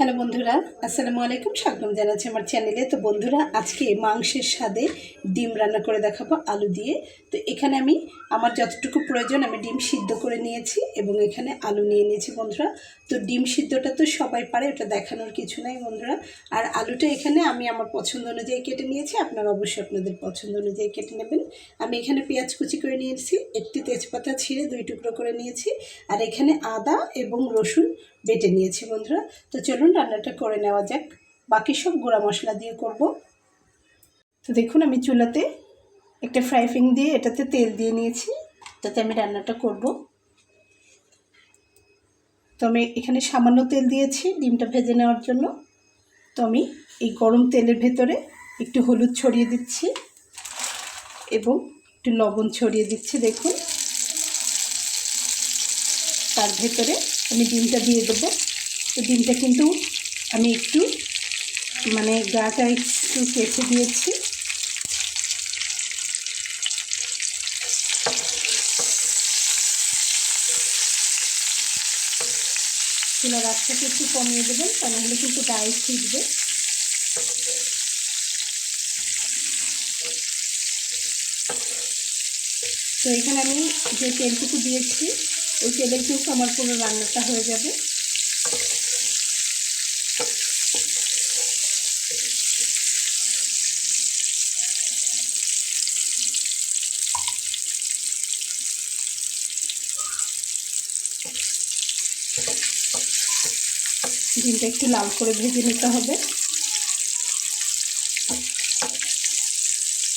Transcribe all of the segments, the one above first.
Hello বন্ধুরা, আসসালামু আলাইকুম, স্বাগতম জানাচ্ছি আমার চ্যানেলে তো বন্ধুরা, আজকে মাংসের স্বাদে ডিম রান্না করে দেখাবো আলু দিয়ে। তো এখানে আমি, আমার যতটুকু প্রয়োজন, আমি ডিম সিদ্ধ করে নিয়েছি এবং এখানে আলু নিয়ে নিয়েছি বন্ধুরা। তো ডিম সিদ্ধটা তো সবাই পারে, ওটা দেখানোর কিছু নাই বন্ধুরা। আর আলুটা এখানে আমি আমার পছন্দ অনুযায়ী কেটে নিয়েছি, আপনারা অবশ্যই আপনাদের পছন্দ অনুযায়ী কেটে নেবেন। আমি এখানে পেঁয়াজ কুচি করে নিয়েছি, একটি তেজপাতা ছিঁড়ে দুই টুকরো করে নিয়েছি। আর এখানে আদা এবং রসুন বেটে নিয়েছি বন্ধুরা। তো চলুন রান্নাটা করে নেওয়া যাক। বাকি সব গুঁড়া মশলা দিয়ে করব। তো দেখুন, আমি চুলাতে একটা ফ্রাই প্যান দিয়ে এটাতে তেল দিয়ে নিয়েছি। যাতে আমি রান্নাটা করব। তো আমি এখানে সামান্য তেল দিয়েছি ডিমটা ভেজে নেওয়ার জন্য। তো আমি এই গরম তেলের ভেতরে একটু হলুদ ছড়িয়ে দিচ্ছি এবং একটু লবণ ছড়িয়ে দিচ্ছি, দেখুন। তার ভেতরে আমি ডিমটা দিয়ে দেবো। তো ডিমটা কিন্তু আমি একটু মানে গাটা একটু কেটে দিয়েছি। চুলার রাস্তাকে একটু কমিয়ে দেবেন তা নাহলে কিন্তু গায়ে ছিটবে তো এখানে আমি যে তেলটুকু দিয়েছি ওই তেলের কিন্তু আমার পুরো রান্নাটা হয়ে যাবে। ডিমটা একটু লাল করে ভেজে নিতে হবে।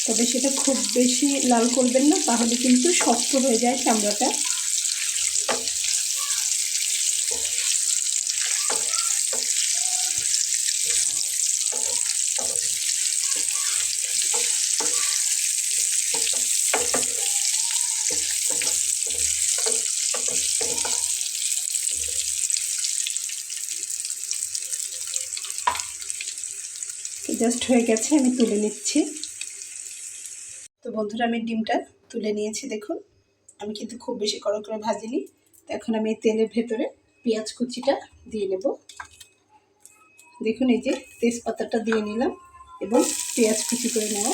তবে সেটা খুব বেশি লাল করবেন না, তাহলে কিন্তু শক্ত হয়ে যায় চামড়াটা। জাস্ট হয়ে গেছে, আমি তুলে নিচ্ছি। তো বন্ধুরা, আমি ডিমটা তুলে নিয়েছি, দেখুন। আমি কিন্তু খুব বেশি কড়া করে ভাজিনি। তো এখন আমি তেলের ভেতরে পেঁয়াজ কুচিটা দিয়ে নেব। দেখুন এই যে তেজপাতাটা দিয়ে নিলাম এবং পেঁয়াজ কুচি করে নেওয়া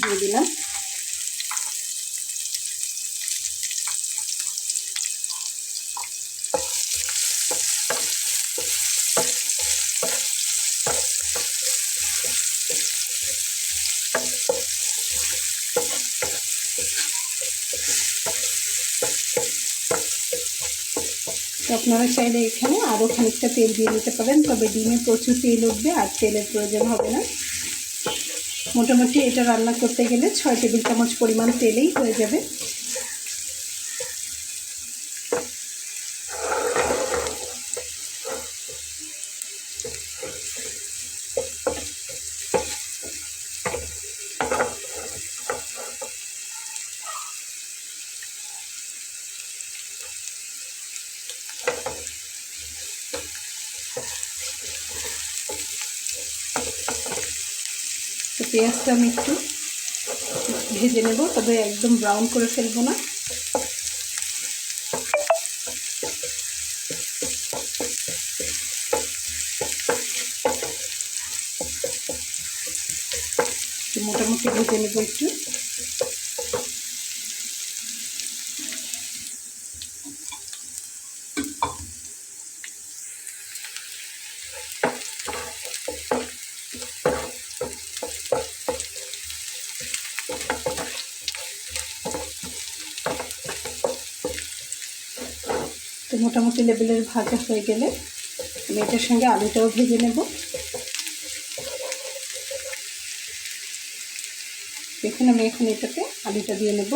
দিয়ে দিলাম। তো আপনারা চাইলে এখানে আরও খানিকটা তেল দিয়ে নিতে পারেন, তবে ডিমে প্রচুর তেল উঠবে আর তেলের প্রয়োজন হবে না। মোটামুটি এটা রান্না করতে গেলে ছয় টেবিল চামচ পরিমাণ তেলেই হয়ে যাবে। পেঁয়াজটা আমি একটু ভেজে নেব, তবে একদম ব্রাউন করে ফেলব না। মোটামুটি ভেজে নেব একটু। মোটামুটি লেভেলের ভাজা হয়ে গেলে আমি এটার সঙ্গে আলুটাও ভেজে নেব। দেখুন, আমি এখন এটাতে আলুটা দিয়ে নেব।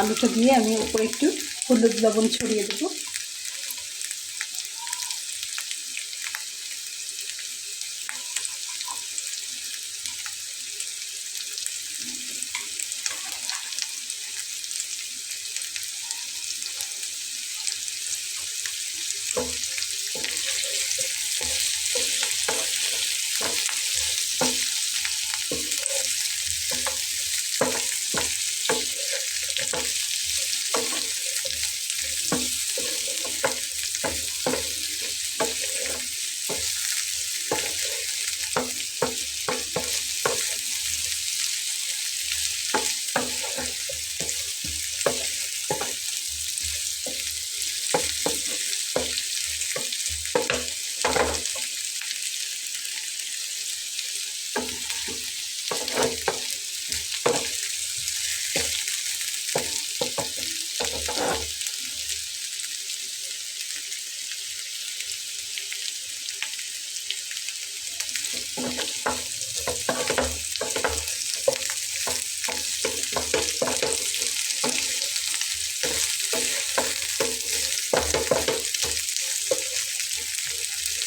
আলুটা দিয়ে আমি উপরে একটু হলুদ লবণ ছড়িয়ে দেবো।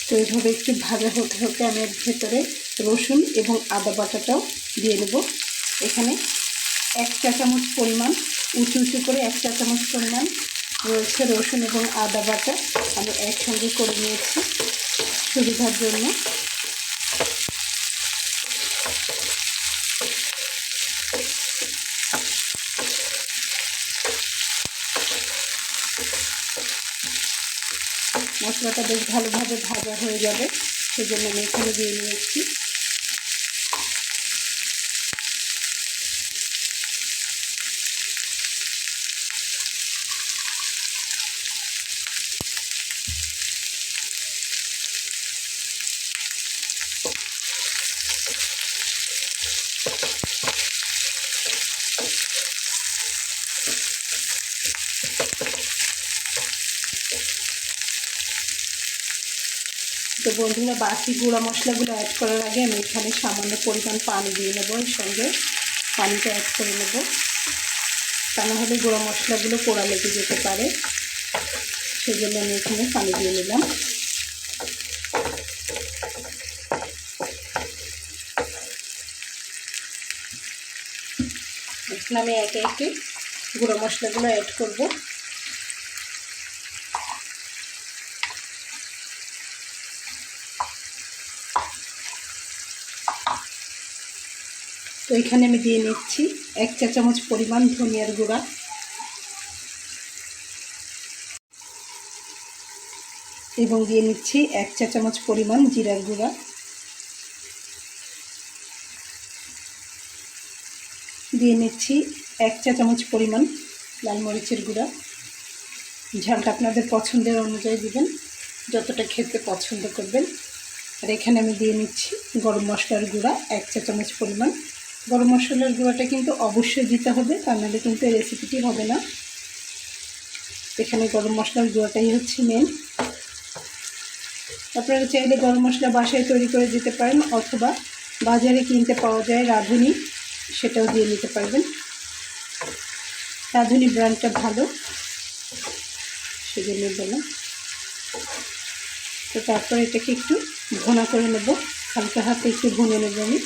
তো এইভাবে একটু ভাজা হতে হতে আমি এর ভেতরে রসুন এবং আদা বাটাটাও দিয়ে নেব এখানে এক চা চামচ পরিমাণ, উঁচু উঁচু করে এক চা চামচ পরিমাণ রয়েছে রসুন এবং আদা বাটা আমি একসঙ্গে করে নিয়েছি সুবিধার জন্য। মশলাটা বেশ ভালোভাবে ভাজা হয়ে যাবে সেজন্য আমি এখানে দিয়ে নিয়েছি। বন্ধুরা বাকি গুঁড়া মশলাগুলো অ্যাড করার আগে আমি এখানে সামান্য পরিমাণ পানি দিয়ে নেব এর সঙ্গে। পানিটা অ্যাড করে নেব। তা না হলে গুঁড়া মশলাগুলো পোড়া লেগে যেতে পারে। সেই জন্য আমি এখানে পানি দিয়ে নিলাম। এখন আমি একে একে গুঁড়ো মশলাগুলো অ্যাড করব। তো এখানে আমি দিয়ে নিচ্ছি এক চা চামচ পরিমাণ ধনিয়ার গুঁড়া। এবং দিয়ে নিচ্ছি এক চা চামচ পরিমাণ জিরার গুঁড়া। দিয়ে নিচ্ছি এক চা চামচ পরিমাণ লাল মরিচের গুঁড়া। ঝালটা আপনাদের পছন্দের অনুযায়ী দিবেন, যতটা খেতে পছন্দ করবেন। আর এখানে আমি দিয়ে নিচ্ছি গরম মশলার গুঁড়া, এক চা চামচ পরিমাণ গরম মশলার গুঁড়াটা কিন্তু অবশ্যই দিতে হবে তা নাহলে কিন্তু এই রেসিপিটি হবে না। এখানে গরম মশলার গুঁড়াটাই হচ্ছে মেন আপনারা চাইলে গরম মশলা বাসায় তৈরি করে দিতে পারেন, অথবা বাজারে কিনতে পাওয়া যায় রাঁধুনি, সেটাও দিয়ে নিতে পারবেন। রাঁধুনি ব্র্যান্ডটা ভালো, সেজন্য বললাম। তো তারপর এটাকে একটু ঘোনা করে নেব, হালকা হাতে একটু ভুনে নেব আমি।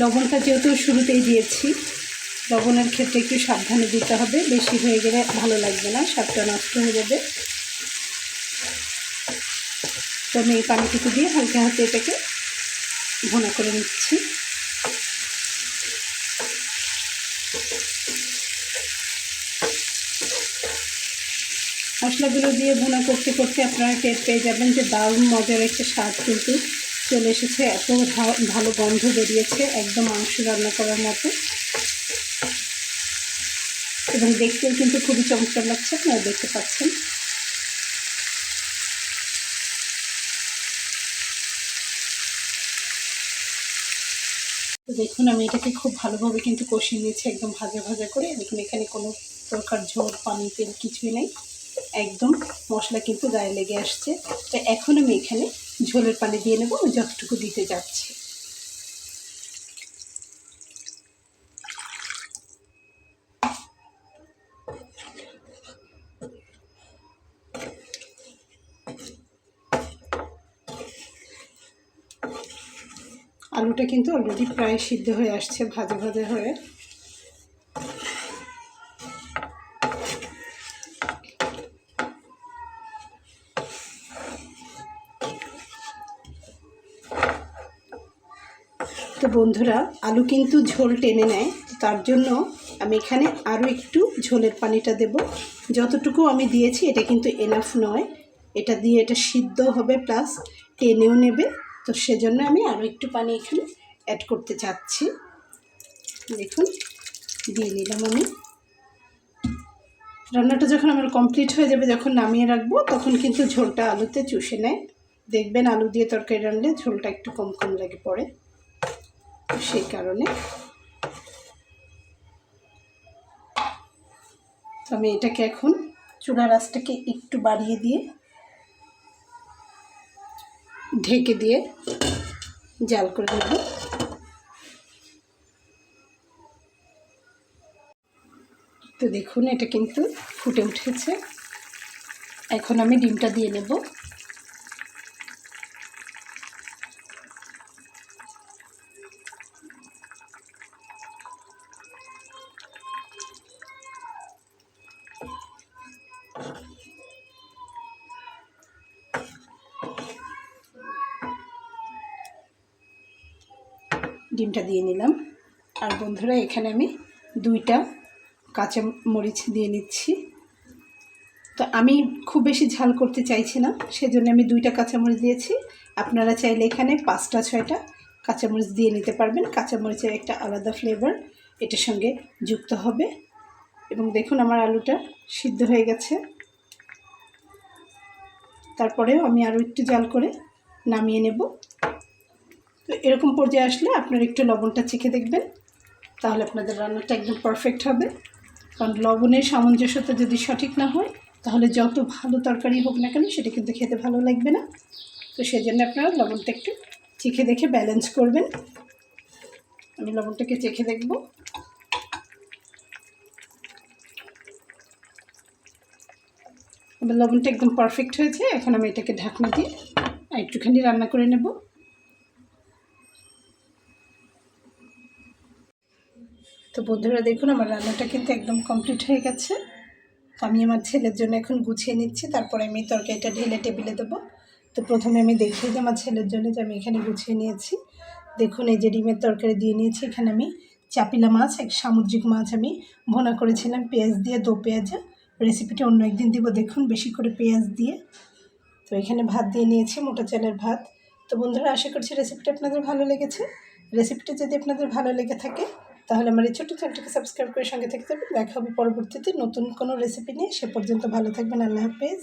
লবণটা যেহেতু শুরুতেই দিয়েছি, লবণের ক্ষেত্রে একটু সাবধানে দিতে হবে। বেশি হয়ে গেলে ভালো লাগবে না, স্বাদটা নষ্ট হয়ে যাবে। তো আমি এই পানিটুকু দিয়ে হালকা হাতে এটাকে ভোনা করে নিচ্ছি। মশলাগুলো দিয়ে ভোনা করতে করতে আপনারা টের পেয়ে যাবেন যে দারুণ মজার একটা স্বাদ কিন্তু চলে এসেছে, এত ভালো গন্ধ বেরিয়েছে, একদম মাংস রান্না করার মতো। এবং দেখতেও কিন্তু খুবই চমৎকার লাগছে, আপনারা দেখতে পাচ্ছেন। দেখুন, আমি এটাকে খুব ভালোভাবে কিন্তু কষিয়ে নিয়েছি, একদম ভাজা ভাজা করে। দেখুন, এখানে কোনো প্রকার ঝোল, পানি, তেল কিছুই নেই। একদম মশলা কিন্তু গায়ে লেগে আসছে। তো এখন আমি এখানে ঝোলের পানি দিয়ে নেব যতটুকু দিতে যাচ্ছি। আলুটা কিন্তু অলরেডি প্রায় সিদ্ধ হয়ে আসছে, ভাজা ভাজা হয়ে। বন্ধুরা, আলু কিন্তু ঝোল টেনে নেয়, তার জন্য আমি এখানে আরও একটু ঝোলের পানিটা দেব। যতটুকু আমি দিয়েছি, এটা কিন্তু এনাফ নয়। এটা দিয়ে এটা সিদ্ধ হবে প্লাস টেনেও নেবে। তো সেজন্য আমি আরও একটু পানি এখানে অ্যাড করতে চাচ্ছি। দেখুন, দিয়ে নিলাম আমি। রান্নাটা যখন আমার কমপ্লিট হয়ে যাবে, যখন নামিয়ে রাখব, তখন কিন্তু ঝোলটা আলুতে চুষে নেয়। দেখবেন আলু দিয়ে তরকারি রানলে ঝোলটা একটু কম কম লাগে পড়ে। সেই কারণে আমি এটাকে এখন চুলা রাসটাকে একটু বাড়িয়ে দিয়ে ঢেকে দিয়ে জাল করে নেব। তো দেখুন, এটা কিন্তু ফুটে উঠেছে। এখন আমি ডিমটা দিয়ে নেব। ডিমটা দিয়ে নিলাম। আর বন্ধুরা, এখানে আমি দুইটা কাঁচা মরিচ দিয়ে নিচ্ছি। তো আমি খুব বেশি ঝাল করতে চাইছি না, সেজন্য আমি দুইটা কাঁচামরিচ দিয়েছি। আপনারা চাইলে এখানে পাঁচটা, ছয়টা কাঁচামরিচ দিয়ে নিতে পারবেন। কাঁচামরিচের একটা আলাদা ফ্লেভার এটার সঙ্গে যুক্ত হবে। এবং দেখুন, আমার আলুটা সিদ্ধ হয়ে গেছে। তারপরেও আমি আরও একটু জাল করে নামিয়ে নেব। তো এরকম পর্যায়ে আসলে আপনারা একটু লবণটা চেখে দেখবেন। তাহলে আপনাদের রান্নাটা একদম পারফেক্ট হবে। কারণ লবণের সামঞ্জস্যতা যদি সঠিক না হয়, তাহলে যত ভালো তরকারি হোক না কেন সেটা কিন্তু খেতে ভালো লাগবে না। তো সেই জন্য আপনারা লবণটা একটু চেখে দেখে ব্যালেন্স করবেন। আমি লবণটাকে চেখে দেখব। আমার লবণটা একদম পারফেক্ট হয়েছে। এখন আমি এটাকে ঢাকনা দিয়ে একটুখানি রান্না করে নেব। বন্ধুরা, দেখুন আমার রান্নাটা কিন্তু একদম কমপ্লিট হয়ে গেছে। আমি আমার ছেলের জন্য এখন গুছিয়ে নিচ্ছি, তারপরে আমি তরকারিটা ঢেলে টেবিলে দেবো। তো প্রথমে আমি দেখিয়ে দিই আমার ছেলের জন্য যে আমি এখানে গুছিয়ে নিয়েছি। দেখুন, এই যে ডিমের তরকারি দিয়ে নিয়েছি, এখানে আমি চাপিলা মাছ, এক সামুদ্রিক মাছ আমি ভোনা করেছিলাম, পেঁয়াজ দিয়ে, দো পেঁয়াজা। রেসিপিটা অন্য একদিন দিব, দেখুন, বেশি করে পেঁয়াজ দিয়ে। তো এখানে ভাত দিয়ে নিয়েছি, মোটা চালের ভাত। তো বন্ধুরা, আশা করছি রেসিপিটা আপনাদের ভালো লেগেছে। রেসিপিটা যদি আপনাদের ভালো লেগে থাকে তাহলে আমার এই ছোটো চ্যানেলটিকে সাবস্ক্রাইব করে সঙ্গে থাকতে হবে দেখা হবে পরবর্তীতে নতুন কোনো রেসিপি নিয়ে। সে পর্যন্ত ভালো থাকবেন। আল্লাহ হাফেজ।